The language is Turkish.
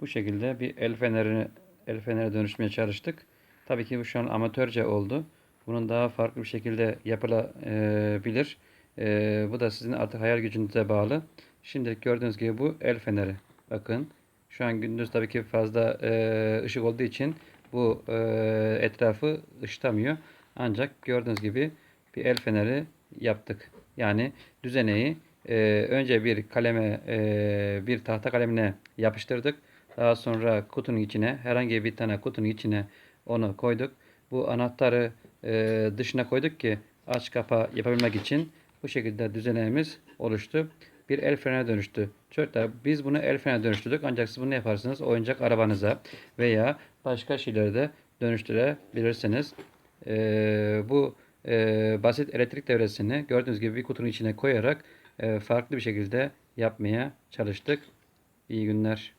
Bu şekilde bir el feneri el fenere dönüşmeye çalıştık. Tabii ki bu şu an amatörce oldu. Bunun daha farklı bir şekilde yapılabilir. Ee, bu da sizin artık hayal gücünüze bağlı. Şimdilik gördüğünüz gibi bu el feneri. Bakın şu an gündüz tabii ki fazla e, ışık olduğu için bu e, etrafı ışıtamıyor. Ancak gördüğünüz gibi bir el feneri yaptık. Yani düzeneyi e, önce bir kaleme e, bir tahta kalemine yapıştırdık. Daha sonra kutunun içine herhangi bir tane kutunun içine onu koyduk. Bu anahtarı e, dışına koyduk ki aç kapa yapabilmek için bu şekilde düzeneğimiz oluştu. Bir el frenine dönüştü. Çocuklar biz bunu el frenine dönüştürdük. Ancak siz bunu yaparsınız? Oyuncak arabanıza veya başka şeylere de dönüştürebilirsiniz. E, bu e, basit elektrik devresini gördüğünüz gibi bir kutunun içine koyarak e, farklı bir şekilde yapmaya çalıştık. İyi günler.